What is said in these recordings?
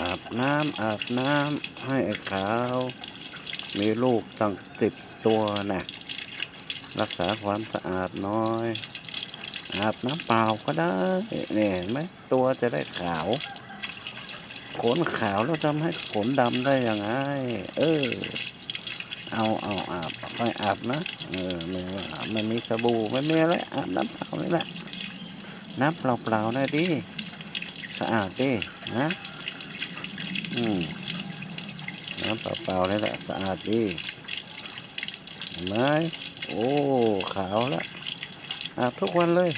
อาบน้ำอาบน้ำให้ขาว มีลูกตั้งสิบตัวนะ รักษาความสะอาดน้อย อาบน้ำเปล่าก็ได้เนี่ยเห็นไหมตัวจะได้ขาว ขนขาวแล้วทำให้ขนดำได้ยังไง เออ เอาเอาอาบค่อยอาบนะเออไม่ว่าไม่มีสบู่ไม่มีอะไรอาบน้ำเปล่านี่แหละน้ำเปล่าๆนะดิสะอาดดินะอืมน้ำเปล่าๆนี่แหละสะอาดดีเห็นไหมโอ้ขาวแล้ว อาบทุกวันเลย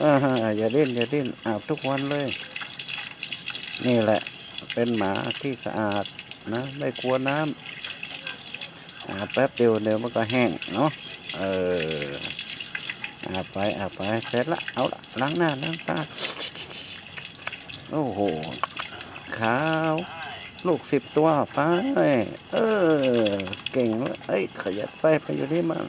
อ่าอย่าดิ้นอย่าดิ้นอาบทุกวันเลย นี่แหละ เป็นหมาที่สะอาดนะไม่กลัวน้ำอาบแป๊บเดียวเดี๋ยวมันก็แห้งเนาะเอออาบไปอาบไปเสร็จละเอาละล้างหน้าล้างตาโอ้โหขาวลูกสิบตัวไปเออ เก่งแล้วเอ้ยขยับไปไปอยู่นี่มัน